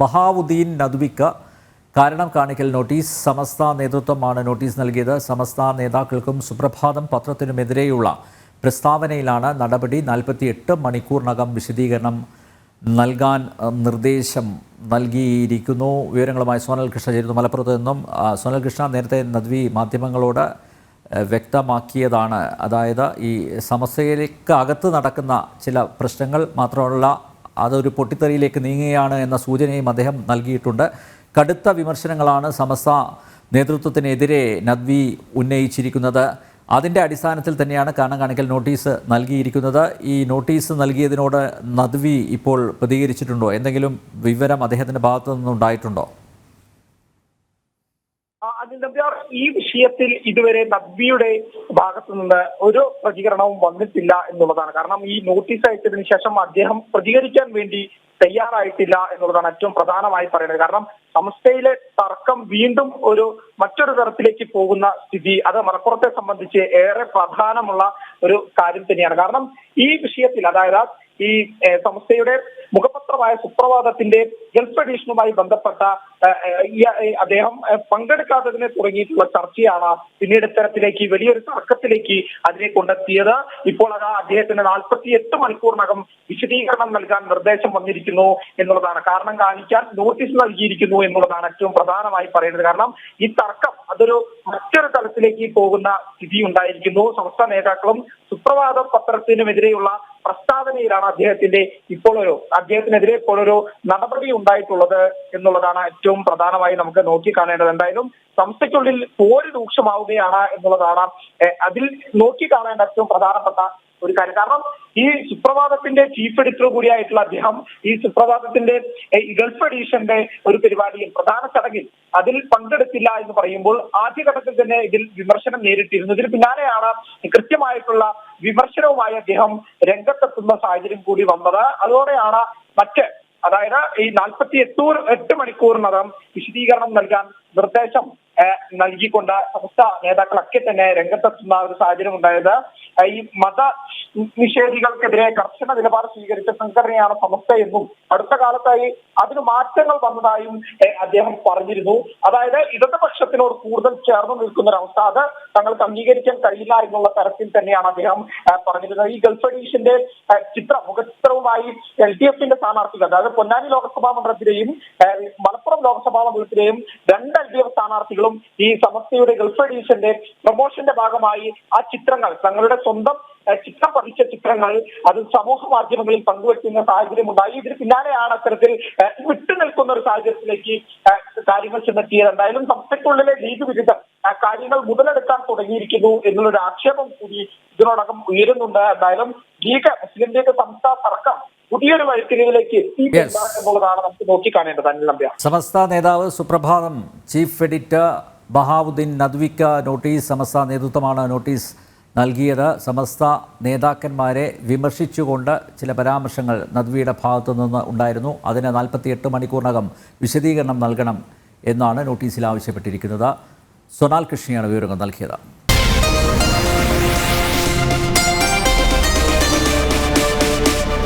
ബഹാവുദ്ദീൻ നദ്വിക്ക്. കാരണം കാണിക്കൽ നോട്ടീസ് സമസ്ത നേതൃത്വമാണ് നോട്ടീസ് നൽകിയത്. സമസ്ത നേതാക്കൾക്കും സുപ്രഭാതം പത്രത്തിനുമെതിരെയുള്ള പ്രസ്താവനയിലാണ് നടപടി. നാൽപ്പത്തിയെട്ട് മണിക്കൂറിനകം വിശദീകരണം നൽകാൻ നിർദ്ദേശം നൽകിയിരിക്കുന്നു. വിവരങ്ങളുമായി സോനൽ കൃഷ്ണ ചേരുന്നു. മലപ്പുറത്ത് നിന്നും സോനൽ കൃഷ്ണ നേരത്തെ നദ്വി മാധ്യമങ്ങളോട് വ്യക്തമാക്കിയതാണ്. അതായത് ഈ സമസ്യയിലേക്ക് അകത്ത് നടക്കുന്ന ചില പ്രശ്നങ്ങൾ മാത്രമല്ല അതൊരു പൊട്ടിത്തെറിയിലേക്ക് നീങ്ങുകയാണ് എന്ന സൂചനയും അദ്ദേഹം നൽകിയിട്ടുണ്ട്. കടുത്ത വിമർശനങ്ങളാണ് സമസ്ത നേതൃത്വത്തിനെതിരെ നദ്വി ഉന്നയിച്ചിരിക്കുന്നത്. അതിന്റെ അടിസ്ഥാനത്തിൽ തന്നെയാണ് കാരണം കാണിക്കൽ നോട്ടീസ് നൽകിയിരിക്കുന്നത്. ഈ നോട്ടീസ് നൽകിയതിനോട് നദ്വി ഇപ്പോൾ പ്രതികരിച്ചിട്ടുണ്ടോ? എന്തെങ്കിലും വിവരം അദ്ദേഹത്തിന്റെ ഭാഗത്തു നിന്നുണ്ടായിട്ടുണ്ടോ ഈ വിഷയത്തിൽ ഇതുവരെ നദ്വിയുടെ ഭാഗത്തു നിന്ന് ഒരു പ്രതികരണവും വന്നിട്ടില്ല എന്നുള്ളതാണ്. കാരണം ഈ നോട്ടീസ് അയച്ചതിന് ശേഷം അദ്ദേഹം പ്രതികരിക്കാൻ വേണ്ടി തയ്യാറായിട്ടില്ല എന്നുള്ളതാണ് ഏറ്റവും പ്രധാനമായി പറയുന്നത്. കാരണം സംസ്ഥയിലെ തർക്കം വീണ്ടും ഒരു മറ്റൊരു തരത്തിലേക്ക് പോകുന്ന സ്ഥിതി അത് മലപ്പുറത്തെ സംബന്ധിച്ച് ഏറെ പ്രധാനമുള്ള ഒരു കാര്യം തന്നെയാണ്. കാരണം ഈ വിഷയത്തിൽ അതായത് ഈ സംസ്ഥയുടെ മുഖപത്രമായ സുപ്രഭാതത്തിന്റെ ഗൾഫ് എഡീഷനുമായി ബന്ധപ്പെട്ട അദ്ദേഹം പങ്കെടുക്കാത്തതിനെ തുടങ്ങിയിട്ടുള്ള ചർച്ചയാണ് പിന്നീട് ഇത്തരത്തിലേക്ക് വലിയൊരു തർക്കത്തിലേക്ക് അതിനെ കൊണ്ടെത്തിയത്. ഇപ്പോൾ അത് അദ്ദേഹത്തിന് നാൽപ്പത്തി എട്ട് മണിക്കൂറിനകം വിശദീകരണം നൽകാൻ നിർദ്ദേശം വന്നിരിക്കുന്നു. എന്നുള്ളതാണ്. കാരണം കാണിക്കാൻ നോട്ടീസ് നൽകിയിരിക്കുന്നു എന്നുള്ളതാണ് ഏറ്റവും പ്രധാനമായി പറയുന്നത്. കാരണം ഈ തർക്കം അതൊരു മറ്റൊരു തലത്തിലേക്ക് പോകുന്ന സ്ഥിതി ഉണ്ടായിരിക്കുന്നു. സംസ്ഥാന നേതാക്കളും സുപ്രഭാത പത്രത്തിനുമെതിരെയുള്ള പ്രസ്താവനയിലാണ് അദ്ദേഹത്തിന്റെ ഇപ്പോൾ ഒരു അദ്ദേഹത്തിനെതിരെ ഇപ്പോൾ ഒരു നടപടി ഉണ്ടായിട്ടുള്ളത് എന്നുള്ളതാണ് ഏറ്റവും പ്രധാനമായി നമുക്ക് നോക്കിക്കാണേണ്ടത് എന്തായാലും സംസ്ഥയ്ക്കുള്ളിൽ പോര് രൂക്ഷമാവുകയാണ് എന്നുള്ളതാണ് അതിൽ നോക്കിക്കാണേണ്ട ഏറ്റവും പ്രധാനപ്പെട്ട ഒരു കാര്യം. കാരണം ഈ സുപ്രഭാതത്തിന്റെ ചീഫ് എഡിറ്റർ കൂടിയായിട്ടുള്ള അദ്ദേഹം ഈ സുപ്രഭാതത്തിന്റെ ഗൾഫ് എഡീഷന്റെ ഒരു പരിപാടിയിൽ പ്രധാന ചടങ്ങിൽ അതിൽ പങ്കെടുത്തില്ല എന്ന് പറയുമ്പോൾ ആദ്യഘട്ടത്തിൽ തന്നെ ഇതിൽ വിമർശനം നേരിട്ടിരുന്നു ഇതിന് പിന്നാലെയാണ് കൃത്യമായിട്ടുള്ള വിമർശനവുമായി അദ്ദേഹം രംഗത്തെത്തുന്ന സാഹചര്യം കൂടി വന്നത്. അതോടെയാണ് മറ്റ് അതായത് ഈ നാൽപ്പത്തി എട്ടൂർ എട്ട് മണിക്കൂറിനകം വിശദീകരണം നൽകാൻ നിർദ്ദേശം നൽകിക്കൊണ്ട് സമസ്ത നേതാക്കളൊക്കെ തന്നെ രംഗത്തെത്തുന്ന ഒരു സാഹചര്യം ഉണ്ടായത്. ഈ മത നിഷേധികൾക്കെതിരെ കർശന നിലപാട് സ്വീകരിച്ച സംഘടനയാണ് സമസ്ത എന്നും അടുത്ത കാലത്തായി അതിന് മാറ്റങ്ങൾ വന്നതായും അദ്ദേഹം പറഞ്ഞിരുന്നു. അതായത് ഇടതുപക്ഷത്തിനോട് കൂടുതൽ ചേർന്ന് നിൽക്കുന്ന ഒരു അവസ്ഥ അത് തങ്ങൾക്ക് അംഗീകരിക്കാൻ കഴിയില്ല എന്നുള്ള തരത്തിൽ തന്നെയാണ് അദ്ദേഹം പറഞ്ഞിരുന്നത്. ഈ ഗൾഫ് എഡീഷന്റെ ചിത്രം മുഖചിത്രവുമായി എൽ ഡി എഫിന്റെ സ്ഥാനാർത്ഥികൾ അതായത് പൊന്നാനി ലോക്സഭാ മണ്ഡലത്തിലെയും മലപ്പുറം ലോക്സഭാ മണ്ഡലത്തിലെയും രണ്ട് എൽ ഡി എഫ് സ്ഥാനാർത്ഥികളും ഈ സമസ്തയുടെ ഗൾഫ് എഡീഷന്റെ പ്രൊമോഷന്റെ ഭാഗമായി ആ ചിത്രങ്ങൾ തങ്ങളുടെ സ്വന്തം ചിത്രം പതിച്ച ചിത്രങ്ങൾ അത് സമൂഹ മാധ്യമങ്ങളിൽ പങ്കുവെക്കുന്ന സാഹചര്യം ഉണ്ടായി. ഇതിന് പിന്നാലെയാണ് അത്തരത്തിൽ വിട്ടു വിട്ടുനിൽക്കുന്ന ഒരു സാഹചര്യത്തിലേക്ക് കാര്യങ്ങൾ ചെന്നെത്തിയത്. എന്തായാലും സംസ്ഥയ്ക്കുള്ളിലെ ലീഗ് വിരുദ്ധം കാര്യങ്ങൾ മുതലെടുക്കാൻ തുടങ്ങിയിരിക്കുന്നു എന്നുള്ളൊരു ആക്ഷേപം കൂടി ഇതിനോടകം ഉയരുന്നുണ്ട്. എന്തായാലും ലീഗ് മുസ്ലിം ലീഗ് സംസ്ഥാന തർക്കം പുതിയൊരു വഴിത്തിരിവിലേക്ക് എത്തിയിട്ടുള്ളതാണ് നമുക്ക് നോക്കിക്കാണേണ്ടത് അനിൽ നമ്പ്യ സമസ്ത നേതാവ് സുപ്രഭാതം ചീഫ് എഡിറ്റർ ബഹാവുദ്ദീൻ നദ്വിക്ക നോട്ടീസ് സമസ്ത നേതൃത്വമാണ് നോട്ടീസ് നൽകിയത്. സമസ്ത നേതാക്കന്മാരെ വിമർശിച്ചുകൊണ്ട് ചില പരാമർശങ്ങൾ നദ്വിയുടെ ഭാഗത്തു നിന്ന് ഉണ്ടായിരുന്നു. അതിന് നാൽപ്പത്തിയെട്ട് മണിക്കൂറിനകം വിശദീകരണം നൽകണം എന്നാണ് നോട്ടീസിൽ ആവശ്യപ്പെട്ടിരിക്കുന്നത്. സൊനാൽ കൃഷ്ണയാണ് വിവരങ്ങൾ നൽകിയത്.